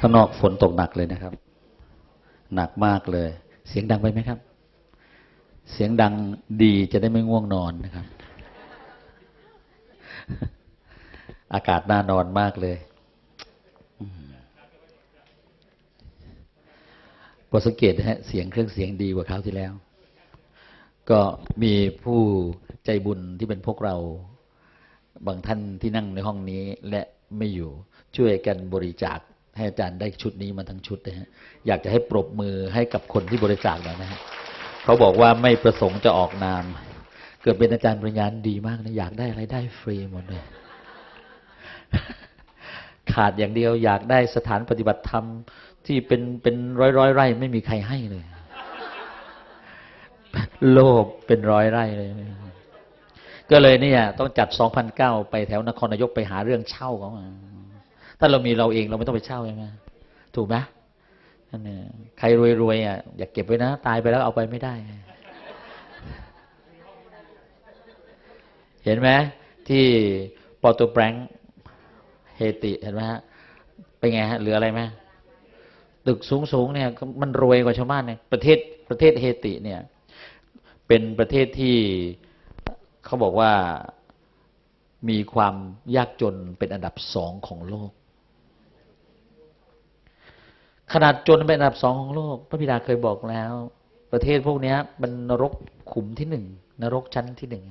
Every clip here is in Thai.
ข้างนอกฝนตกหนักเลยนะครับ หนักมากเลย เสียงดังไปไหมครับ เสียงดังดีจะได้ไม่ง่วงนอนนะครับ อากาศน่านอนมากเลยอืมพอสังเกตนะฮะเสียงเครื่องเสียงดีกว่าคราวที่แล้ว ก็มีผู้ใจบุญที่เป็นพวกเรา บางท่านที่นั่งในห้องนี้และไม่อยู่ช่วยกันบริจาค ให้อาจารย์ได้ชุดนี้มาทั้งชุดนะฮะอยากจะให้ปรบมือให้กับคนที่บริจาคหน่อยนะฮะเขาบอกว่าไม่ประสงค์จะออกนาม เกิดเป็นอาจารย์ปริญญาดีมากนะอยากได้อะไรได้ฟรีหมดเลยขาดอย่างเดียวอยากได้สถานปฏิบัติธรรมที่เป็นเป็นร้อยร้อยไร่ ไม่มีใครให้เลย โลภเป็นร้อยไร่เลย ก็เลยเนี่ย ต้องจัด 2,009 ไปแถวนครนายกไปหาเรื่องเช่าเขามา ถ้าเรามีเราเองเราไม่ต้องไปเช่าใช่ไหมถูกไหมนั่นเนี่ใครรวยๆอะอย่าเก็บไว้นะ ตายไปแล้วเอาไปไม่ได้ เห็นไหมที่ปอร์โตแบงเฮติเห็นไหมฮะเป็นไงฮะเหลืออะไรไหมตึกสูงๆเนี่ยมันรวยกว่าชาวบ้านเนี่ยประเทศประเทศเฮติเนี่ยเป็นประเทศที่เขาบอกว่ามีความยากจนเป็นอันดับสองของโลก ขนาดจนเป็นอันดับสองของโลก พระบิดาเคยบอกแล้ว ประเทศพวกนี้มันนรกขุมที่หนึ่งนรกชั้นที่หนึ่ง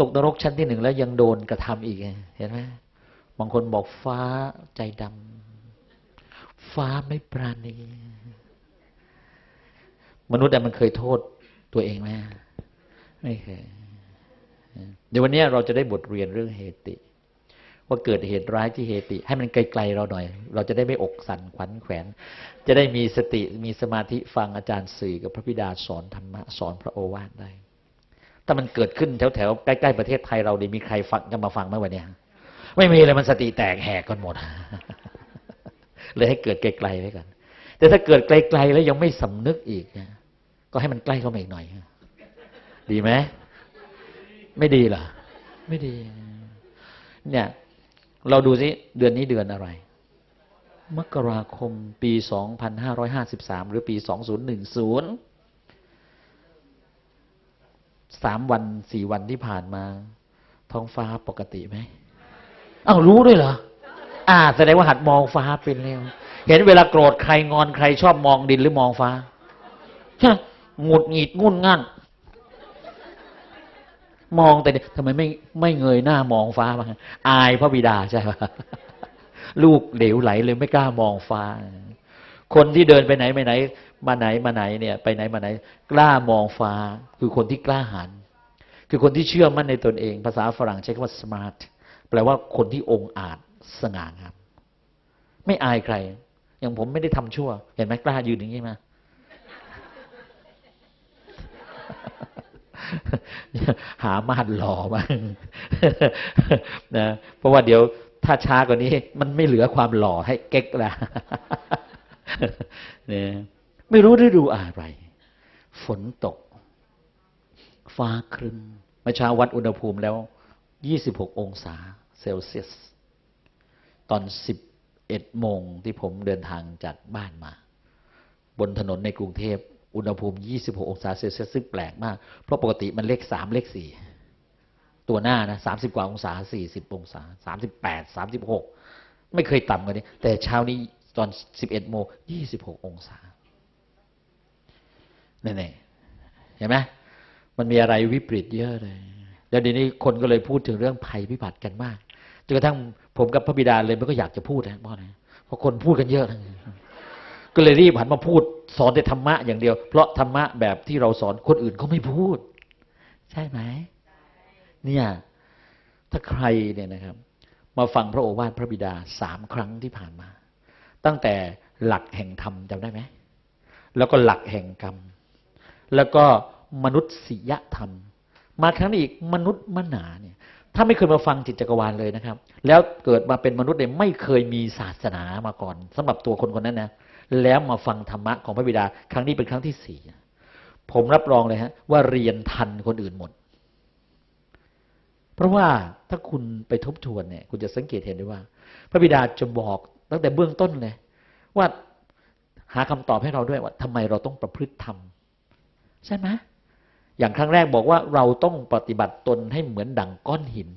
ตกนรกชั้นที่หนึ่งแล้วยังโดนกระทำอีกเห็นไหมบางคนบอกฟ้าใจดำฟ้าไม่ปราณี มนุษย์แต่มันเคยโทษตัวเองไหมไม่เคยเดี๋ยววันนี้เราจะได้บทเรียนเรื่องเฮติ ว่าเกิดเหตุร้ายที่เฮติ ให้มันไกลๆเราหน่อย เราจะได้ไม่อกสั่นขวัญแขวน จะได้มีสติมีสมาธิฟังอาจารย์สื่อกับพระบิดาสอนธรรมะสอนพระโอวาทได้ ถ้ามันเกิดขึ้นแถวๆใกล้ๆประเทศไทยเราดีมีใครฟังจะมาฟังไหมวันนี้ไม่มีเลยมันสติแตกแหกกันหมดเลยให้เกิดไกลๆไว้ก่อนแต่ถ้าเกิดไกลๆแล้วยังไม่สำนึกอีกนะก็ให้มันใกล้เข้ามาอีกหน่อย ดีไหมไม่ดีเหรอไม่ดี เนี่ย เราดูสิเดือนนี้เดือนอะไร มกราคมปี 2553 หรือปี 2010สามวันสี่วันที่ผ่านมา ท้องฟ้าปกติไหมอ้าวรู้ด้วยเหรอ อ่า แสดงว่าหัดมองฟ้าเป็นแล้ว เห็นเวลาโกรธใครงอนใครชอบมองดินหรือมองฟ้าหงุดหงิดงุ่นง่าน มองแต่เด็กทำไมไม่ไม่เงยหน้ามองฟ้าบ้างอายพระบิดาใช่ไหมลูกเหลวไหลเลยไม่กล้ามองฟ้า คนที่เดินไปไหนไปไหน มาไหนมาไหนเนี่ย ไปไหนมาไหน กล้ามองฟ้า คือคนที่กล้าหาญคือคนที่เชื่อมั่นในตนเอง ภาษาฝรั่งใช้คำว่า smart แปลว่าคนที่องอาจสง่างามไม่อายใคร อย่างผมไม่ได้ทำชั่ว เห็นไหมกล้ายืนอย่างนี้มา หามาดหล่อบ้างนะเพราะว่าเดี๋ยวถ้าช้ากว่านี้ มันไม่เหลือความหล่อให้เก๊กละเนี่ยไม่รู้ฤดูอะไร ฝนตก ฟ้าครึ้มเมื่อเช้าวัดอุณหภูมิแล้ว 26 องศาเซลเซียส ตอน 11โมงที่ผมเดินทางจากบ้านมา บนถนนในกรุงเทพ อุณหภูมิ 26 องศาเซลเซียสซึ่งแปลกมาก เพราะปกติมันเลข 3 เลข 4 ตัวหน้านะ30 กว่าองศา 40 องศา 38 36 ไม่เคยต่ำกว่านี้ แต่เช้านี้ตอน 11 โมง 26 องศาเนี่ยเห็นไหมมันมีอะไรวิปริตเยอะเลยแล้วเดี๋ยวนี้คนก็เลยพูดถึงเรื่องภัยพิบัติกันมากจนกระทั่งผมกับพระบิดาเลยไมันก็อยากจะพูดนะเพราะอะไรเพราะคนพูดกันเยอะ ก็เลยรีบหันมาพูด สอนแต่ธรรมะอย่างเดียว เพราะธรรมะแบบที่เราสอนคนอื่นเขาไม่พูด ใช่ไหมเนี่ยถ้าใครเนี่ยนะครับ มาฟังพระโอวาทพระบิดาสามครั้งที่ผ่านมา ตั้งแต่หลักแห่งธรรมจำได้ไหมแล้วก็หลักแห่งกรรม แล้วก็มนุษยยธรรม มาครั้งนี้อีกมนุษย์มนาเนี่ยถ้าไม่เคยมาฟังจิตจักรวาลเลยนะครับ แล้วเกิดมาเป็นมนุษย์เนี่ยไม่เคยมีศาสนามาก่อนสำหรับตัวคนคนนั้นนะ แล้วมาฟังธรรมะของพระบิดา ครั้งนี้เป็นครั้งที่สี่ผมรับรองเลยฮะว่าเรียนทันคนอื่นหมด เพราะว่าถ้าคุณไปทบทวนเนี่ย คุณจะสังเกตเห็นได้ว่า พระบิดาจะบอกตั้งแต่เบื้องต้นเลย ว่าหาคำตอบให้เราด้วยว่าทำไมเราต้องประพฤติธรรมใช่ไหมอย่างครั้งแรกบอกว่าเราต้องปฏิบัติตนให้เหมือนดั่งก้อนหิน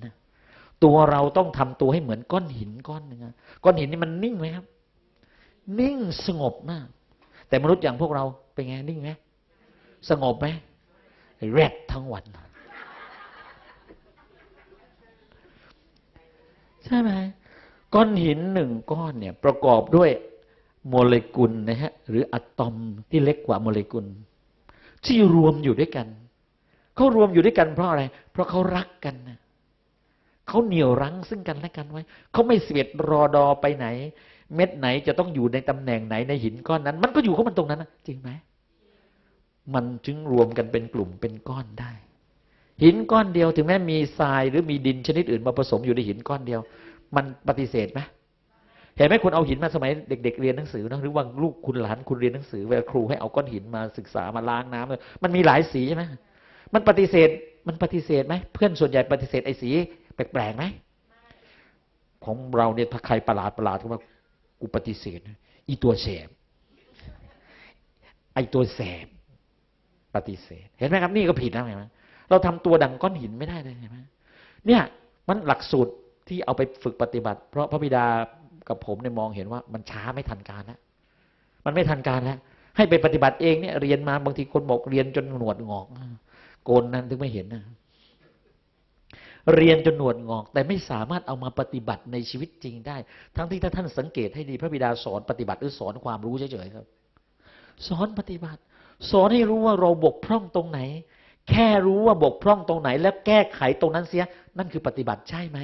ตัวเราต้องทำตัวให้เหมือนก้อนหินก้อนหนึงนะก้อนหินนี่มันนิ่งไหมครับ นิ่งสงบมาก แต่มนุษย์อย่างพวกเราเป็นไงนิ่งไหมสงบไหมแรดทั้งวันใช่ไหมก้อนหินหนึ่งก้อนเนี่ยประกอบด้วยโมเลกุลนะฮะหรืออะตอมที่เล็กกว่าโมเลกุล ที่รวมอยู่ด้วยกันเขารวมอยู่ด้วยกันเพราะอะไร เพราะเขารักกันนะเขาเหนี่ยวรั้งซึ่งกันและกันไว้เขาไม่เสียดรอดอไปไหน เม็ดไหนจะต้องอยู่ในตำแหน่งไหนในหินก้อนนั้น มันก็อยู่ของมันตรงนั้นนะจริงไหมมันจึงรวมกันเป็นกลุ่มเป็นก้อนได้ หินก้อนเดียวถึงแม้มีทรายหรือมีดินชนิดอื่นมาผสมอยู่ในหินก้อนเดียว มันปฏิเสธไหมเห็นไหมคุณเอาหินมาสมัยเด็ก ๆ เรียนหนังสือนะหรือว่าลูกคุณหลานคุณเรียนหนังสือเวลาครูให้เอาก้อนหินมาศึกษามาล้างน้ำเลยมันมีหลายสีใช่ไหมมันปฏิเสธมันปฏิเสธไหมเพื่อนส่วนใหญ่ปฏิเสธไอ้สีแปลกๆไหมของเราเนี่ยถ้าใครประหลาดประหลาดก็ว่า กูปฏิเสธอีตัวแสบไอตัวแสบปฏิเสธ เห็นไหมครับ นี่ก็ผิดนะเห็นไหมเราทำตัวดังก้อนหินไม่ได้เลยเห็นไหมเนี่ยมันหลักสูตรที่เอาไปฝึกปฏิบัติ เพราะพระบิดากับผมเนี่ยมองเห็นว่ามันช้าไม่ทันการแล้วมันไม่ทันการแล้วให้ไปปฏิบัติเองเนี่ยเรียนมาบางทีคนบอกเรียนจนหนวดงอกโกนนั้นถึงไม่เห็นนะ เรียนจนหนวดงอก แต่ไม่สามารถเอามาปฏิบัติในชีวิตจริงได้ ทั้งที่ถ้าท่านสังเกตให้ดีพระบิดาสอนปฏิบัติหรือสอนความรู้เฉยๆครับ สอนปฏิบัติ สอนให้รู้ว่าเราบกพร่องตรงไหน แค่รู้ว่าบกพร่องตรงไหน แล้วแก้ไขตรงนั้นเสีย นั่นคือปฏิบัติใช่ไหม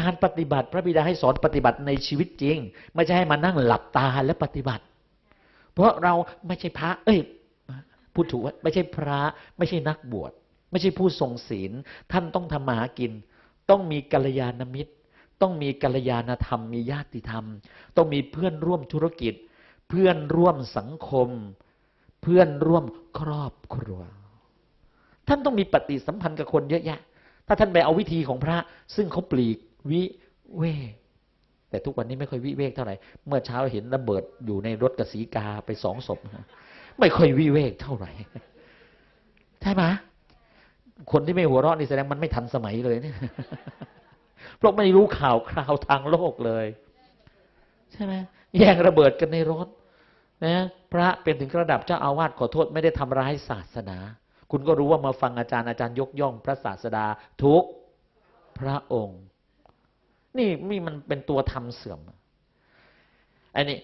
การปฏิบัติพระบิดาให้สอนปฏิบัติในชีวิตจริง ไม่ใช่ให้มานั่งหลับตาและปฏิบัติ เพราะเราไม่ใช่พระ เอ้ยพูดถูกว่าไม่ใช่พระ ไม่ใช่นักบวช ไม่ใช่ผู้ทรงศีล ท่านต้องทำมาหากิน ต้องมีกัลยาณมิตร ต้องมีกัลยาณธรรม มีญาติธรรม ต้องมีเพื่อนร่วมธุรกิจ เพื่อนร่วมสังคม เพื่อนร่วมครอบครัว ท่านต้องมีปฏิสัมพันธ์กับคนเยอะแยะ ถ้าท่านไปเอาวิธีของพระ ซึ่งเขาปลีกวิเวกแต่ทุกวันนี้ไม่ค่อยวิเวกเท่าไหร่ เมื่อเช้าเห็นระเบิดอยู่ในรถกระสีกาไปสองศพ ไม่ค่อยวิเวกเท่าไหร่ ใช่ไหม คนที่ไม่หัวเราะนี่แสดงมันไม่ทันสมัยเลยเนี่ยเพราะไม่รู้ข่าวคราวทางโลกเลย ใช่ไหมแย่งระเบิดกันในรถนะพระเป็นถึงระดับเจ้าอาวาสขอโทษไม่ได้ทำร้ายศาสนา คุณก็รู้ว่ามาฟังอาจารย์อาจารย์ยกย่องพระศาสดาทุกพระองค์ นี่นี่มันเป็นตัวทำเสื่อมอันนี้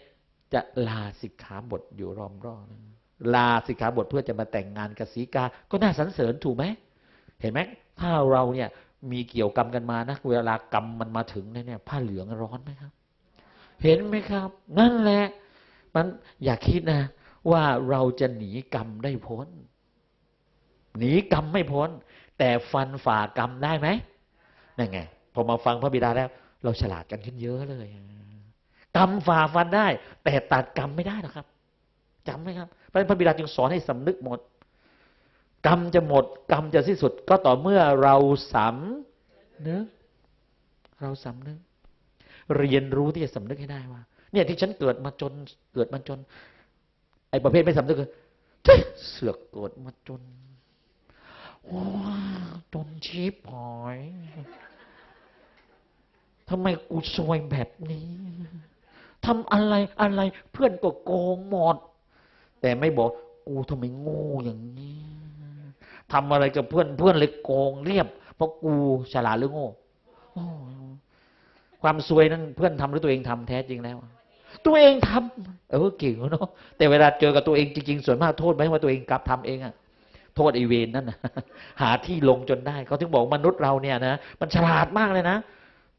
จะลาสิกขาบทอยู่รอมรอบลาสิกขาบทเพื่อจะมาแต่งงานกับสีกา ก็น่าสรรเสริญถูกไหม เห็นไหมถ้าเราเนี่ยมีเกี่ยวกรรมกันมานะเวลากรรมมันมาถึงเนี่ยผ้าเหลืองร้อนไหมครับ เห็นไหมครับ นั่นแหละ มันอย่าคิดนะ ว่าเราจะหนีกรรมได้พ้น หนีกรรมไม่พ้น แต่ฟันฝ่ากรรมได้ไหมนั่นไงพอมาฟังพระบิดาแล้ว เราฉลาดกันขึ้นเยอะเลยกรรมฝ่าฟันได้ แต่ตัดกรรมไม่ได้หรอกครับจำไหมครับเพราะฉะนั้นพระบิดาจึงสอนให้สำนึกหมด กรรมจะหมด กรรมจะสิ้นสุด ก็ต่อเมื่อเราสำนึกเราสำนึก เรียนรู้ที่จะสำนึกให้ได้ว่า เนี่ยที่ฉันเกิดมาจน เกิดมาจน ไอ้ประเภทไม่สำนึกคือเสือกเกิดมาจนว้าจนชีพหอยทำไมกูซวยแบบนี้ทำอะไรอะไร เพื่อนก็โกงหมด แต่ไม่บอก กูทำไมโง่อย่างนี้ ทำอะไรกับเพื่อนเพื่อนเลยโกงเรียบ เพราะกูฉลาดหรือโง่ความซวยนั้นเพื่อนทำหรือตัวเองทำแท้จริงแล้ว ตัวเองทำเออเก่งเนาะแต่เวลาเจอกับตัวเองจริงๆส่วนมากโทษไหมว่าตัวเองกลับทำเองอะโทษไอเวนนั่นนะหาที่ลงจนได้เขาถึงบอกมนุษย์เราเนี่ยนะมันฉลาดมากเลยนะ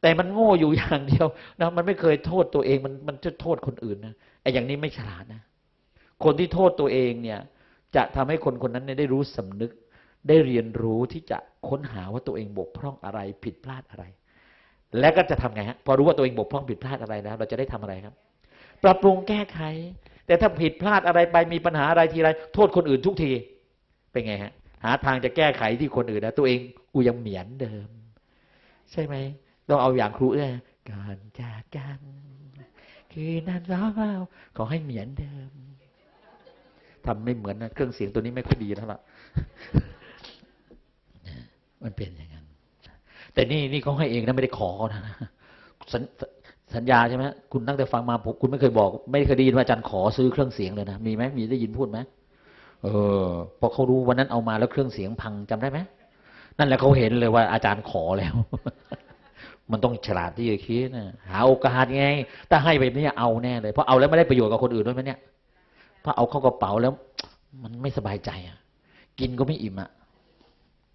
แต่มันโง่อยู่อย่างเดียวนะมันไม่เคยโทษตัวเองมันมันจะโทษคนอื่นนะไอ้อย่างนี้ไม่ฉลาดนะ คนที่โทษตัวเองเนี่ย จะทำให้คนคนนั้นได้รู้สำนึก ได้เรียนรู้ที่จะค้นหาว่าตัวเองบกพร่องอะไร ผิดพลาดอะไร และก็จะทำไงฮะพอรู้ว่าตัวเองบกพร่องผิดพลาดอะไรแล้ว เราจะได้ทำอะไรครับ ปรับปรุงแก้ไข แต่ถ้าผิดพลาดอะไรไปมีปัญหาอะไรทีไรโทษคนอื่นทุกทีเป็นไงฮะหาทางจะแก้ไขที่คนอื่นนะตัวเองกูยังเหมียนเดิม ใช่ไหมต้องเอาอย่างครูเอ้ยก่อนจากกันคืนนันร้องเราขอให้เหมือนเดิมทำไม่เหมือนนะเครื่องเสียงตัวนี้ไม่ค่อยดีแล้วล่ะ มันเป็นอย่างนั้น แต่นี่นี่เขาให้เองนะไม่ได้ขอนะสสัญญาใช่ไหมคุณตั้งแต่ฟังมาผมคุณไม่เคยบอก ไม่เคยได้ยินว่าอาจารย์ขอซื้อเครื่องเสียงเลยนะมีไหมมีได้ยินพูดไหมเออพอเขารู้วันนั้นเอามาแล้วเครื่องเสียงพังจำได้ไหมนั่นแหละเขาเห็นเลยว่าอาจารย์ขอแล้ว มันต้องฉลาดที่จะคิดนะหาโอกาสไงถ้าให้ไปเนี่เอาแน่เลยเพราะเอาแล้วไม่ได้ประโยชน์กับคนอื่นด้วยไหมเนี่ยเพราะเอาเข้ากระเป๋าแล้ว มันไม่สบายใจอะ กินก็ไม่อิ่มอะ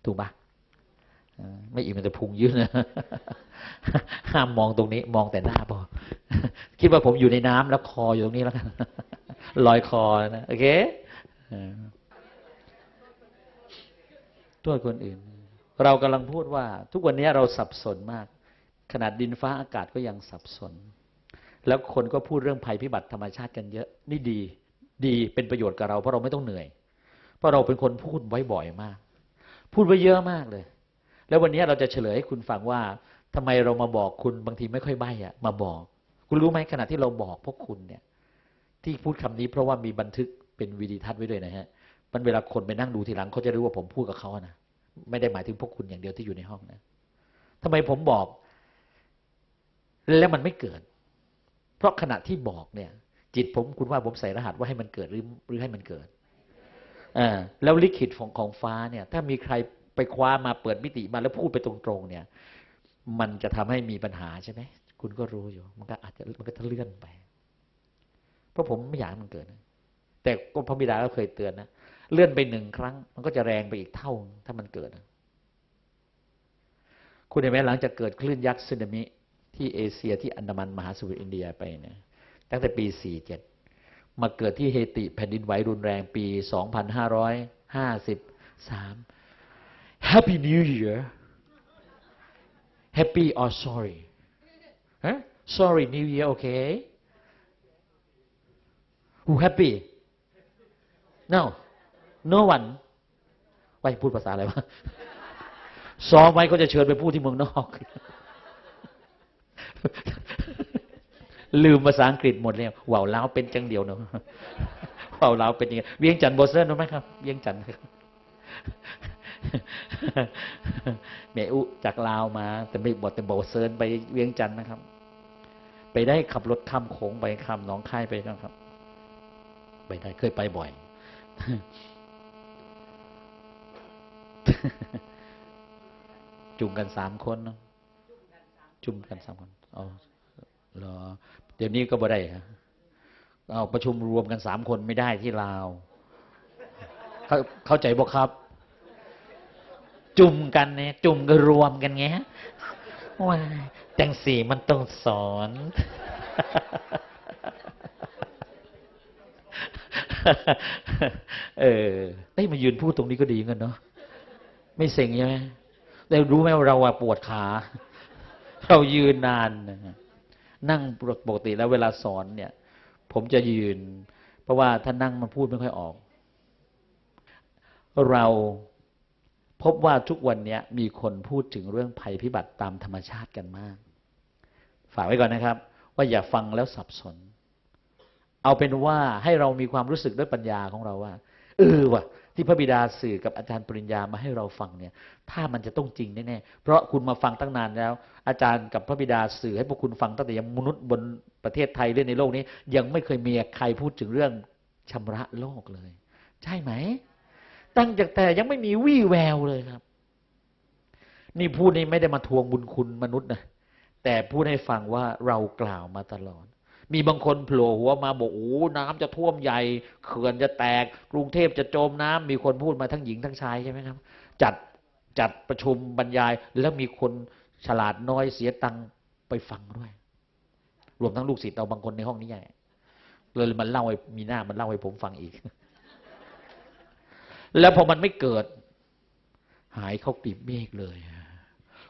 ถูกปะ ไม่อิ่มมันจะพุงยืดนะห้ามมองตรงนี้ มองแต่หน้าพอคิดว่าผมอยู่ในน้ำแล้วคออยู่ตรงนี้แล้วกันลอยคอนะโอเคตัวคนอื่น เรากำลังพูดว่า ทุกวันนี้เราสับสนมาก ขนาดดินฟ้าอากาศก็ยังสับสน แล้วคนก็พูดเรื่องภัยพิบัติธรรมชาติกันเยอะ นี่ดี ดีเป็นประโยชน์กับเราเพราะเราไม่ต้องเหนื่อย เพราะเราเป็นคนพูดไว้บ่อยมาก พูดไว้เยอะมากเลย แล้ววันนี้เราจะเฉลยให้คุณฟังว่าทำไมเรามาบอกคุณบางทีไม่ค่อยใบ้อะมาบอก คุณรู้ไหมขณะที่เราบอกพวกคุณเนี่ย ที่พูดคำนี้เพราะว่ามีบันทึกเป็นวิดีทัศน์ไว้ด้วยนะฮะมันเวลาคนไปนั่งดูทีหลังเขาจะรู้ว่าผมพูดกับเขาอะนะไม่ได้หมายถึงพวกคุณอย่างเดียวที่อยู่ในห้องนะทำไมผมบอก แล้วมันไม่เกิด เพราะขณะที่บอกเนี่ย จิตผมคุณว่าผมใส่รหัสว่าให้มันเกิดหรือหรือให้มันเกิดอ่าแล้วลิขิตของของฟ้าเนี่ย ถ้ามีใคร ไปคว้ามาเปิดมิติมาแล้วพูดไปตรงๆ เนี่ย มันจะทำให้มีปัญหาใช่ไหมคุณก็รู้อยู่ มันก็อาจจะมันก็จะเลื่อนไป เพราะผมไม่อยากมันเกิด แต่ก็พระบิดาก็เคยเตือนนะเลื่อนไปหนึ่งครั้ง มันก็จะแรงไปอีกเท่า ถ้ามันเกิดคุณเห็นไหมหลังจากเกิดคลื่นยักษ์สึนามิที่เอเชียที่อันดามันมหาสมุทรอินเดียไปเนี่ยตั้งแต่ปี 47 มาเกิดที่เฮติแผ่นดินไหวรุนแรงปี 2553 Happy New Year Happy or sorry ฮะ Sorry New Year okay Who happy No No one ว่าจะพูดภาษาอะไรวะซ้อมไว้ก็จะเชิญไปพูดที่เมืองนอก ลืมภาษาอังกฤษหมดแล้วว่าวล้าวเป็นจังเดียวเนาะว่าวล้าวเป็นยังไงเวียงจันทร์โบเซนรู้ไหมครับ เวียงจันทร์ แม่อุจากลาวมา แต่ไม่บอกแต่โบเซินไปเวียงจันทร์นะครับ ไปได้ขับรถข้ามโขงไปข้ามหนองคายไปนะครับ ไปได้เคยไปบ่อย จุ่มกันสามคนเนอะจุ่มกันสามคนอ๋อเหรอเดี๋ยวนี้ก็บ่ได้ฮะเอาประชุมรวมกันสามคนไม่ได้ที่ลาวเข้าเข้าใจบอกครับ จุ่มกันเนี่ย จุ่มก็รวมกันไงฮะว้าจังสีมันต้องสอนเออได้ยมายืนพูดตรงนี้ก็ดีเงินเนาะไม่เซ็งใช่ไหมแต่รู้ไหมว่าเราอะปวดขา เรายืนนาน นั่งปกติแล้วเวลาสอนเนี่ย ผมจะยืน เพราะว่าถ้านั่งมันพูดไม่ค่อยออก เรา พบว่าทุกวันนี้มีคนพูดถึงเรื่องภัยพิบัติตามธรรมชาติกันมาก ฝากไว้ก่อนนะครับ ว่าอย่าฟังแล้วสับสน เอาเป็นว่าให้เรามีความรู้สึกด้วยปัญญาของเราว่าเออว่ะที่พระบิดาสื่อกับอาจารย์ปริญญามาให้เราฟังเนี่ย ถ้ามันจะต้องจริงแน่ๆเพราะคุณมาฟังตั้งนานแล้ว อาจารย์กับพระบิดาสื่อให้พวกคุณฟังตั้งแต่ยังมนุษย์บนประเทศไทยเรื่องในโลกนี้ ยังไม่เคยมีใครพูดถึงเรื่องชำระโลกเลย ใช่ไหม ตั้งจากแต่ยังไม่มีวี่แววเลยครับ นี่พูดนี่ไม่ได้มาทวงบุญคุณมนุษย์นะแต่พูดให้ฟังว่าเรากล่าวมาตลอด มีบางคนโผล่หัวมาบอกโอ้น้ำจะท่วมใหญ่เขื่อนจะแตก กรุงเทพจะจมน้ำมีคนพูดมาทั้งหญิงทั้งชายใช่ไหมครับ จัดจัดประชุมบรรยาย แล้วมีคนฉลาดน้อยเสียตังค์ไปฟังด้วย รวมทั้งลูกศิษย์เราบางคนในห้องนี้ใหญ่เลยมันเล่าให้มีหน้ามันเล่าให้ผมฟังอีก แล้วพอมันไม่เกิด หายเข้ากลีบเมฆเลย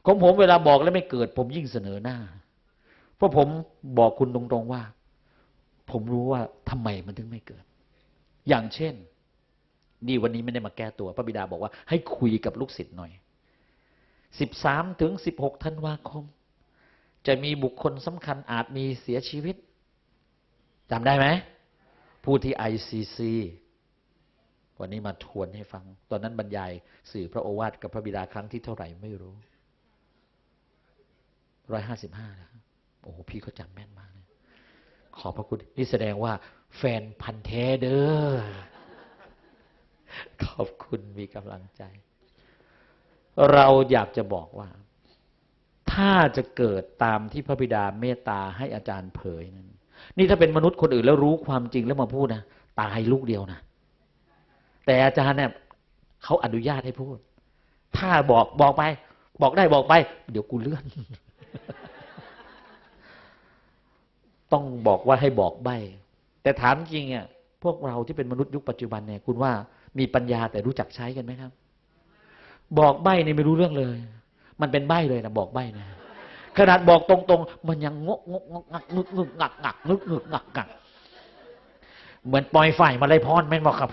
ของผมเวลาบอกแล้วไม่เกิด ผมยิ่งเสนอหน้า เพราะผมบอกคุณตรงๆว่า ผมรู้ว่าทำไมมันถึงไม่เกิด อย่างเช่น นี่วันนี้ไม่ได้มาแก้ตัว พระบิดาบอกว่า ให้คุยกับลูกศิษย์หน่อยสิบสามถึงสิบหกธันวาคม จะมีบุคคลสำคัญอาจมีเสียชีวิตจำได้ไหมพูดที่ ICC วันนี้มาทวนให้ฟัง ตอนนั้นบรรยายสื่อพระโอวาทกับพระบิดาครั้งที่เท่าไหร่ไม่รู้ร้อยห้าสิบห้านะโอ้โหพี่เขาจำแม่นมากเลยขอบพระคุณ นี่แสดงว่า แฟนพันธ์แท้เด้อขอบคุณมีกำลังใจ เราอยากจะบอกว่า ถ้าจะเกิดตามที่พระบิดาเมตตาให้อาจารย์เผยนั้นนี่ถ้าเป็นมนุษย์คนอื่นแล้วรู้ความจริงแล้วมาพูดนะตายลูกเดียวนะ แต่อาจารย์เนี่ยเขาอนุญาตให้พูด ถ้าบอกบอกไป บอกได้บอกไป เดี๋ยวกูเลื่อน ต้องบอกว่าให้บอกใบ แต่ถามจริงอะพวกเราที่เป็นมนุษย์ยุคปัจจุบันเนี่ย คุณว่ามีปัญญาแต่รู้จักใช้กันไหมครับ บอกใบเนี่ยไม่รู้เรื่องเลย มันเป็นใบเลยนะบอกใบนะขนาดบอกตรงๆ มันยังงกงกงกงักงึกงึกงักงักงึกงึกงักงักเหมือนปล่อยไฟมาเลยพรแม่นบอกครับ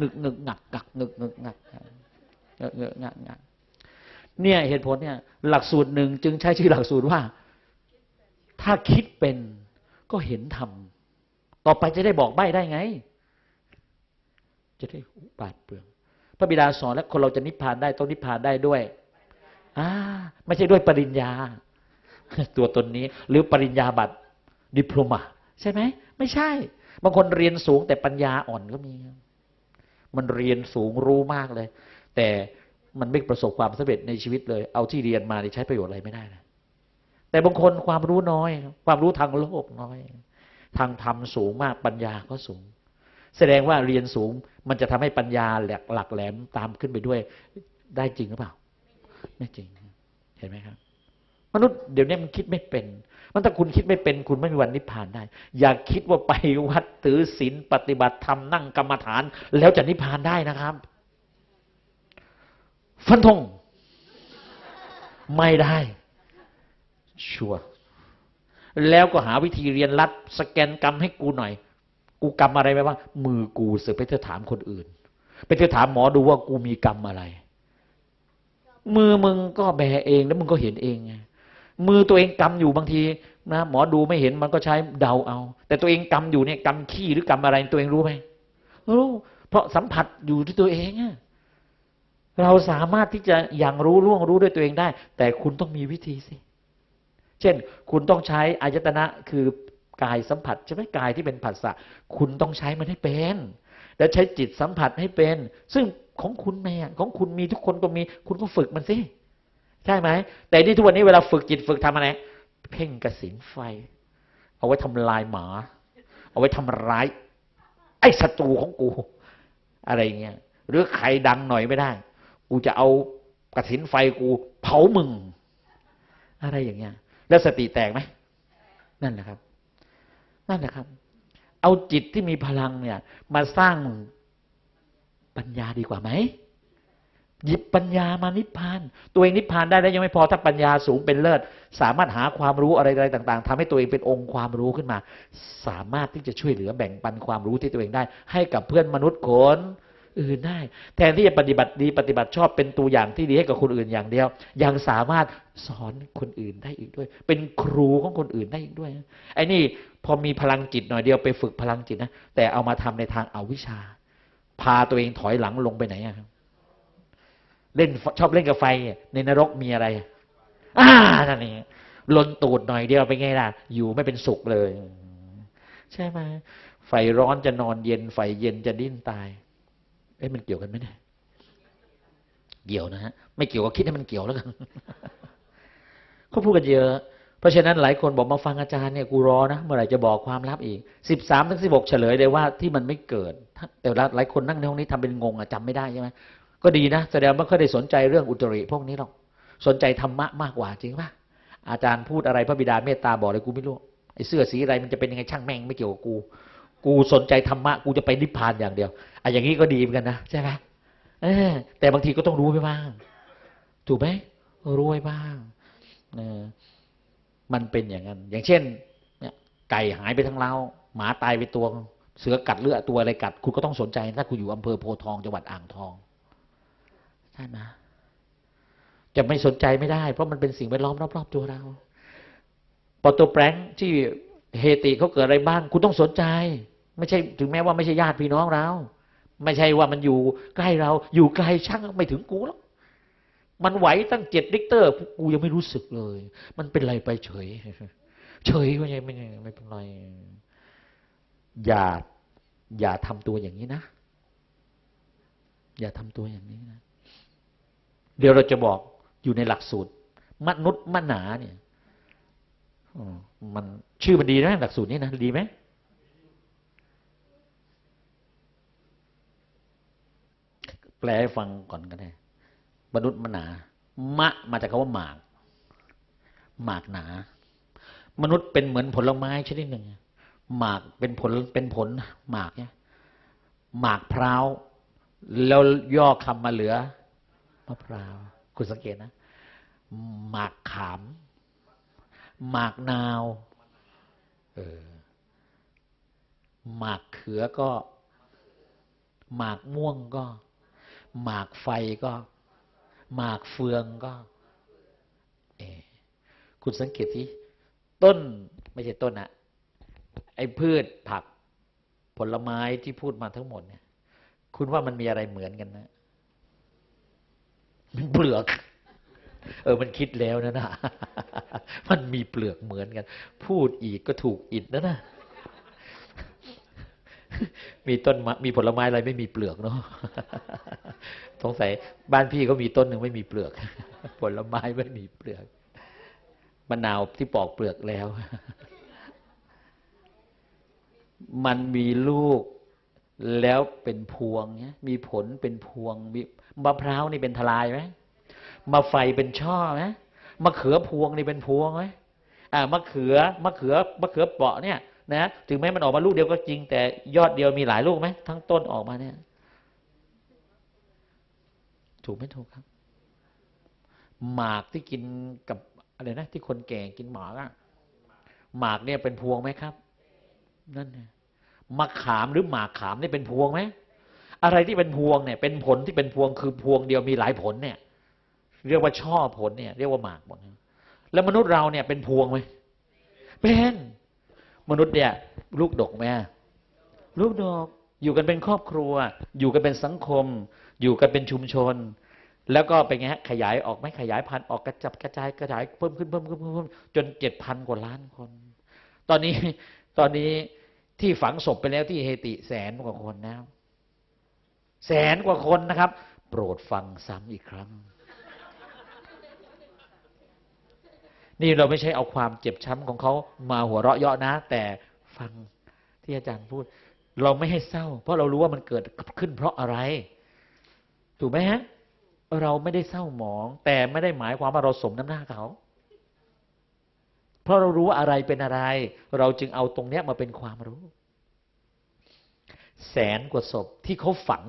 งึกงึกงักงักงึกงึกงักเงึกงึกงักงักเนี่ยเหตุผลเนี่ย หลักสูตรหนึ่งจึงใช้ชื่อหลักสูตรว่า ถ้าคิดเป็นก็เห็นธรรมต่อไปจะได้บอกใบ้ได้ไง จะได้บาดเปลืองพระบิดาสอนแล้วคนเราจะนิพพานได้ต้องนิพพานได้ด้วยอ่าไม่ใช่ด้วยปริญญา ตัวตนนี้ หรือปริญญาบัตรดิปโลมาใช่ไหมไม่ใช่ บางคนเรียนสูงแต่ปัญญาอ่อนก็มี มันเรียนสูงรู้มากเลย แต่มันไม่ประสบความสำเร็จในชีวิตเลย เอาที่เรียนมาใช้ประโยชน์อะไรไม่ได้นะแต่บางคนความรู้น้อย ความรู้ทางโลกน้อย ทางธรรมสูงมากปัญญาก็สูง แสดงว่าเรียนสูงมันจะทำให้ปัญญาหลักหลักแหลมตามขึ้นไปด้วย ได้จริงหรือเปล่า ไม่จริง เห็นไหมครับ มนุษย์เดี๋ยวนี้มันคิดไม่เป็น มันถ้าคุณคิดไม่เป็นคุณไม่มีวันนิพพานได้ อย่าคิดว่าไปวัดถือศีลปฏิบัติธรรมนั่งกรรมฐาน แล้วจะนิพพานได้นะครับ ฟันธงไม่ได้ ชัวร์แล้วก็หาวิธีเรียนรัดสแกนกรรมให้กูหน่อย กูกรรมอะไรไปบ้างมือกูเสือไปเธอถามคนอื่น ไปเธอถามหมอดูว่ากูมีกรรมอะไร มือมึงก็แบเองแล้วมึงก็เห็นเองไง มือตัวเองกำอยู่บางทีนะหมอดูไม่เห็นมันก็ใช้เดาเอา แต่ตัวเองกำอยู่เนี่ยกำขี้หรือกำอะไรตัวเองรู้ไหมรู้เพราะสัมผัสอยู่ที่ตัวเองอะเราสามารถที่จะอย่างรู้ล่วงรู้ด้วยตัวเองได้ แต่คุณต้องมีวิธีสิ เช่น คุณต้องใช้อายตนะคือกายสัมผัสใช่ไหมกายที่เป็นผัสสะคุณต้องใช้มันให้เป็น แล้วใช้จิตสัมผัสให้เป็น ซึ่งของคุณแม่ของคุณมีทุกคนก็มี คุณก็ฝึกมันสิ ใช่ไหม แต่นี่ทุกวันนี้เวลาฝึกจิตฝึกทำอะไร เพ่งกระสินไฟ เอาไว้ทำลายหมา เอาไว้ทำร้าย ไอ้ศัตรูของกู อะไรเงี้ยหรือใครดังหน่อยไม่ได้ กูจะเอากระสินไฟกูเผามึง อะไรอย่างเงี้ย แล้วสติแตกไหมนั่นแหละครับ นั่นแหละครับ เอาจิตที่มีพลังเนี่ย มาสร้างปัญญาดีกว่าไหม หยิบปัญญามานิพพาน ตัวเองนิพพานได้แล้วยังไม่พอถ้าปัญญาสูงเป็นเลิศ สามารถหาความรู้อะไรอะไรต่าง ๆทำให้ตัวเองเป็นองค์ความรู้ขึ้นมา สามารถที่จะช่วยเหลือแบ่งปันความรู้ที่ตัวเองได้ ให้กับเพื่อนมนุษย์คนอื่นได้ แทนที่จะปฏิบัติดีปฏิบัติชอบเป็นตัวอย่างที่ดีให้กับคนอื่นอย่างเดียว ยังสามารถสอนคนอื่นได้อีกด้วย เป็นครูของคนอื่นได้อีกด้วยไอ้นี่พอมีพลังจิตหน่อยเดียวไปฝึกพลังจิตนะแต่เอามาทำในทางอาวิชชา พาตัวเองถอยหลังลงไปไหนอะครับ เล่นชอบเล่นกับไฟ ในนรกมีอะไรอ่านั่นเองลนตูดหน่อยเดียวไปไงล่ะ อยู่ไม่เป็นสุขเลย ใช่ไหมไฟร้อนจะนอนเย็น ไฟเย็นจะดิ้นตาย เอ๊ะมันเกี่ยวกันไหมเนี่ยเกี่ยวนะฮะไม่เกี่ยวก็คิดให้มันเกี่ยวแล้วกันเขาพูดกันเยอะ เพราะฉะนั้นหลายคนบอกมาฟังอาจารย์เนี่ยกูรอนะเมื่อไหร่จะบอกความลับอีกสิบสามถึงสิบหกเฉลยเลยว่าที่มันไม่เกิด แต่หลายคนนั่งในห้องนี้ทำเป็นงงอะจำไม่ได้ใช่ไหม ก็ดีนะ แสดงว่าไม่ค่อยได้สนใจเรื่องอุตริพวกนี้หรอกสนใจธรรมะมากกว่าจริงป่ะอาจารย์พูดอะไรพระบิดาเมตตาบอกเลยกูไม่รู้ไอ้เสื้อสีอะไรมันจะเป็นยังไงช่างแม่งไม่เกี่ยวกับกู กูสนใจธรรมะกูจะไปนิพพานอย่างเดียวอะอย่างนี้ก็ดีเหมือนกันนะใช่ไหมแต่บางทีก็ต้องรู้ไปบ้าง ถูกไหมรู้ไว้บ้างมันเป็นอย่างนั้น อย่างเช่นไก่หายไปทั้งเล้าหมาตายไปตัว เสือกัดเลือดตัวอะไรกัด คุณก็ต้องสนใจ ถ้าคุณอยู่อำเภอโพทองจังหวัดอ่างทอง ใช่ไหมจะไม่สนใจไม่ได้ เพราะมันเป็นสิ่งแวดล้อมรอบๆตัวเราปอตัวแปรงที่เฮติเขาเกิดอะไรบ้าง คุณต้องสนใจ ไม่ใช่ถึงแม้ว่าไม่ใช่ญาติพี่น้องเรา ไม่ใช่ว่ามันอยู่ใกล้เรา อยู่ไกลช่างไม่ถึงกูหรอกมันไหวตั้งเจ็ดลิกเตอร์กูยังไม่รู้สึกเลย มันเป็นไรไปเฉย เฉยไม่ใช่ไม่ไม่เป็นไร อย่า อย่าทำตัวอย่างนี้นะ อย่าทำตัวอย่างนี้นะ เดี๋ยวเราจะบอกอยู่ในหลักสูตร มนุษย์มนาเนี่ยมันชื่อมันดีนะหลักสูตรนี้นะดีไหมแปลให้ฟังก่อนก็ได้มนุษย์มนามะมาจากคำว่าหมาก หมากหนา มนุษย์เป็นเหมือนผลไม้ชนิดหนึ่งหมากเป็นผลเป็นผล หมากเนี่ยหมากพร้าวแล้วย่อคำมาเหลือ มะพร้าว คุณสังเกตนะ หมากขาม หมากนาว เออ หมากเขือก็ หมากม่วงก็ หมากไฟก็ หมากเฟืองก็ เออคุณสังเกตสิต้นไม่ใช่ต้นอะไอ้พืชผักผลไม้ที่พูดมาทั้งหมดเนี่ย คุณว่ามันมีอะไรเหมือนกันนะ มันเปลือก เออมันคิดแล้วนะนะมันมีเปลือกเหมือนกัน พูดอีกก็ถูกอิดนะนะมีต้นมะมีผลไม้อะไรไม่มีเปลือกเนาะสงสัยบ้านพี่ก็มีต้นหนึ่งไม่มีเปลือก ผลไม้ไม่มีเปลือกมะนาวที่ปอกเปลือกแล้ว มันมีลูกแล้วเป็นพวงเนี่ยมีผลเป็นพวงมี มะพร้าวนี่เป็นทลายไหมมะไฟเป็นช่อไหมมะเขือพวงนี่เป็นพวงไหมอ่ามะเขือมะเขือมะเขือเปาะเนี่ยนะถึงแม้มันออกมาลูกเดียวก็จริง แต่ยอดเดียวมีหลายลูกไหมทั้งต้นออกมาเนี่ย ถูกไม่ถูกครับ หมากที่กินกับอะไรนะที่คนแก่กินหมากอะหมากเนี่ยเป็นพวงไหมครับ นั่นไงมะขามหรือหมากขามนี่เป็นพวงไหม อะไรที่เป็นพวงเนี่ยเป็นผลที่เป็นพวงคือพวงเดียวมีหลายผลเนี่ย เรียกว่าช่อผลเนี่ย เรียกว่าหมากหมดแล้วมนุษย์เราเนี่ยเป็นพวงไหมเป็นมนุษย์เนี่ย ลูกดกไหมลูกดกอยู่กันเป็นครอบครัว อยู่กันเป็นสังคม อยู่กันเป็นชุมชน แล้วก็เป็นไงฮะขยายออกไหมขยายพันธุ์ออกกระจับกระจายกระจายเพิ่มขึ้นเพิ่มขึ้นเพิ่มขึ้นจนเจ็ดพันกว่าล้านคน ตอนนี้ตอนนี้ที่ฝังศพไปแล้วที่เฮติแสนกว่าคนแล้ว แสนกว่าคนนะครับ โปรดฟังซ้ำอีกครั้ง นี่เราไม่ใช่เอาความเจ็บช้ำของเขามาหัวเราะเยาะนะ แต่ฟังที่อาจารย์พูด เราไม่ให้เศร้า เพราะเรารู้ว่ามันเกิดขึ้นเพราะอะไร ถูกไหมฮะเราไม่ได้เศร้าหมอง แต่ไม่ได้หมายความว่าเราสมน้ำหน้าเขา เพราะเรารู้ว่าอะไรเป็นอะไร เราจึงเอาตรงเนี้ยมาเป็นความรู้ แสนกว่าศพที่เขาฝัง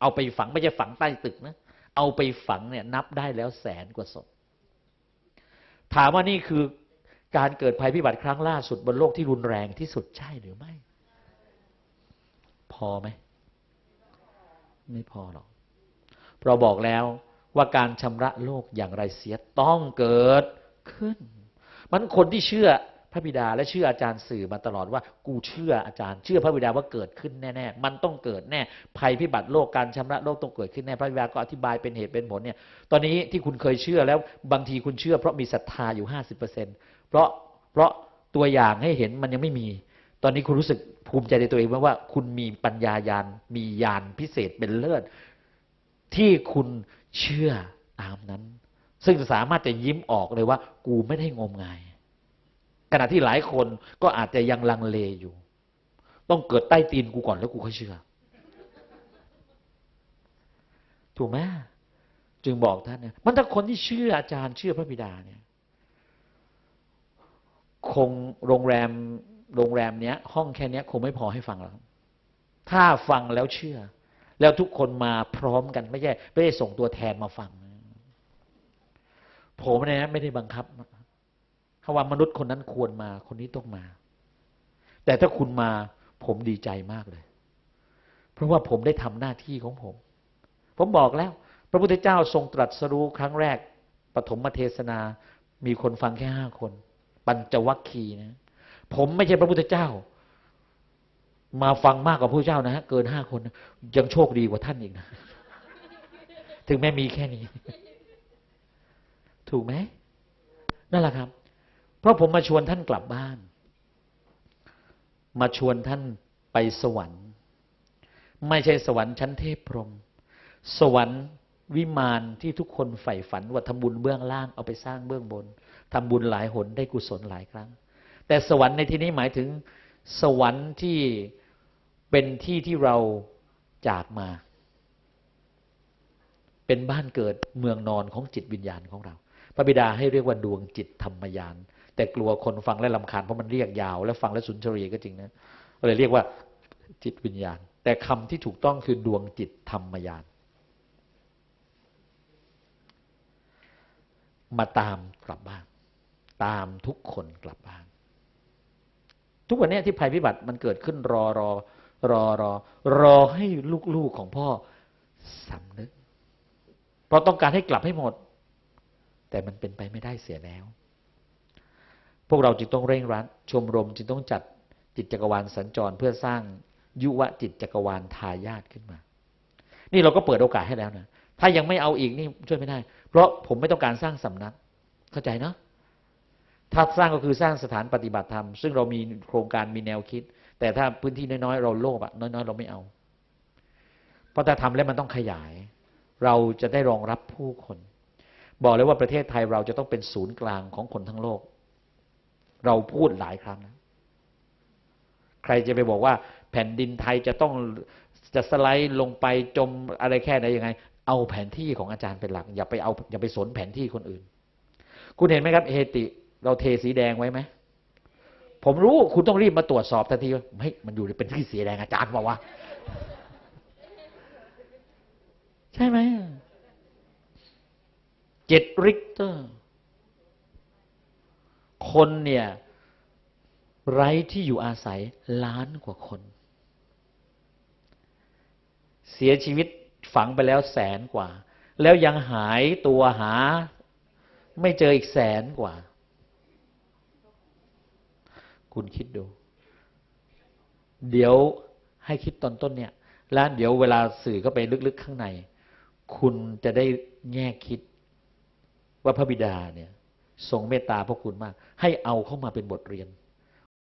เอาไปฝังไม่ใช่ฝังใต้ตึกนะเอาไปฝังเนี่ยนับได้แล้วแสนกว่าศพ ถามว่านี่คือการเกิดภัยพิบัติครั้งล่าสุดบนโลกที่รุนแรงที่สุดใช่หรือไม่ พอไหม ไม่พอหรอกเราบอกแล้วว่าการชำระโลกอย่างไรเสียต้องเกิดขึ้น มันคนที่เชื่อ พระบิดาและเชื่ออาจารย์สื่อมาตลอดว่ากูเชื่ออาจารย์ เชื่อพระบิดาว่าเกิดขึ้นแน่ๆมันต้องเกิดแน่ภัยพิบัติโลกการชำระโลกต้องเกิดขึ้นแน่พระบิดาก็อธิบายเป็นเหตุเป็นผลเนี่ยตอนนี้ที่คุณเคยเชื่อแล้วบางทีคุณเชื่อ เพราะมีศรัทธาอยู่ห้าสิบเปอร์เซ็นเพราะเพราะตัวอย่างให้เห็นมันยังไม่มี ตอนนี้คุณรู้สึกภูมิใจในตัวเองว่า คุณมีปัญญายานมียานพิเศษเป็นเลิศที่คุณเชื่อตามนั้น ซึ่งสามารถจะยิ้มออกเลยว่า กูไม่ได้งมงาย ขณะที่หลายคนก็อาจจะยังลังเลอยู่ ต้องเกิดใต้ตีนกูก่อนแล้วกูค่อยเชื่อ ถูกไหมจึงบอกท่านเนี่ยมันถ้าคนที่เชื่ออาจารย์เชื่อพระบิดาเนี่ย คงโรงแรมโรงแรมเนี้ย ห้องแค่เนี้ย คงไม่พอให้ฟังหรอกถ้าฟังแล้วเชื่อ แล้วทุกคนมาพร้อมกันไม่ใช่ไม่ได้ส่งตัวแทนมาฟัง ผมเนี่ยไม่ได้บังคับ เขาว่ามนุษย์คนนั้นควรมา คนนี้ต้องมา แต่ถ้าคุณมาผมดีใจมากเลย เพราะว่าผมได้ทำหน้าที่ของผม ผมบอกแล้ว พระพุทธเจ้าทรงตรัสรู้ครั้งแรกปฐมเทศนา มีคนฟังแค่ห้าคน ปัญจวัคคีย์นะ ผมไม่ใช่พระพุทธเจ้า มาฟังมากกว่าพระพุทธเจ้านะฮะเกินห้าคน ยังโชคดีกว่าท่านอีกนะ ถึงแม้มีแค่นี้ ถูกไหมนั่นแหละครับ เพราะผมมาชวนท่านกลับบ้าน มาชวนท่านไปสวรรค์ ไม่ใช่สวรรค์ชั้นเทพพรหมสวรรค์วิมานที่ทุกคนใฝ่ฝันว่าทำบุญเบื้องล่างเอาไปสร้างเบื้องบนทำบุญหลายหนได้กุศลหลายครั้ง แต่สวรรค์ในที่นี้หมายถึง สวรรค์ที่เป็นที่ที่เราจากมา เป็นบ้านเกิดเมืองนอนของจิตวิญญาณของเรา พระบิดาให้เรียกว่าดวงจิตธรรมยาน แต่กลัวคนฟังและลำคาญเพราะมันเรียกยาว และฟังและสุนทรียก็จริงนะก็เลยเรียกว่าจิตวิญญาณ แต่คำที่ถูกต้องคือดวงจิตธรรมยาน มาตามกลับบ้าน ตามทุกคนกลับบ้าน ทุกวันนี้ที่ภัยพิบัติมันเกิดขึ้นรอรอรอรอรอให้ลูกๆของพ่อสำนึก เพราะต้องการให้กลับให้หมด แต่มันเป็นไปไม่ได้เสียแล้ว วกเราจึงต้องเร่งรัด ชมรมจึงต้องจัดจิตจักรวาลสัญจรเพื่อสร้างยุวจิตจักรวาลทายาทขึ้นมา นี่เราก็เปิดโอกาสให้แล้วนะถ้ายังไม่เอาอีกนี่ช่วยไม่ได้ เพราะผมไม่ต้องการสร้างสำนัก เข้าใจเนาะถ้าสร้างก็คือสร้างสถานปฏิบัติธรรม ซึ่งเรามีโครงการมีแนวคิด แต่ถ้าพื้นที่น้อยๆ เราโลภอะน้อยๆ เราไม่เอา เพราะถ้าทำแล้วมันต้องขยาย เราจะได้รองรับผู้คน บอกเลยว่าประเทศไทยเราจะต้องเป็นศูนย์กลางของคนทั้งโลก เราพูดหลายครั้งนะใครจะไปบอกว่าแผ่นดินไทยจะต้องจะสไลด์ลงไปจมอะไรแค่ไหนยังไง เอาแผนที่ของอาจารย์เป็นหลัก อย่าไปเอาอย่าไปสนแผนที่คนอื่น คุณเห็นไหมครับเฮติ เราเทสีแดงไว้ไหมผมรู้คุณต้องรีบมาตรวจสอบทันทีว่าเฮ้ยมันอยู่ในเป็นที่สีแดงอาจารย์บอกว่า ใช่ไหมเจ็ดริกเตอร์ คนเนี่ยไร้ที่อยู่อาศัยล้านกว่าคน เสียชีวิตฝังไปแล้วแสนกว่า แล้วยังหายตัวหา ไม่เจออีกแสนกว่า คุณคิดดู เดี๋ยวให้คิดตอนต้นเนี่ย แล้วเดี๋ยวเวลาสื่อเข้าไปลึกๆข้างใน คุณจะได้แง่คิดว่าพระบิดาเนี่ย ทรงเมตตาพวกคุณมาก ให้เอาเข้ามาเป็นบทเรียน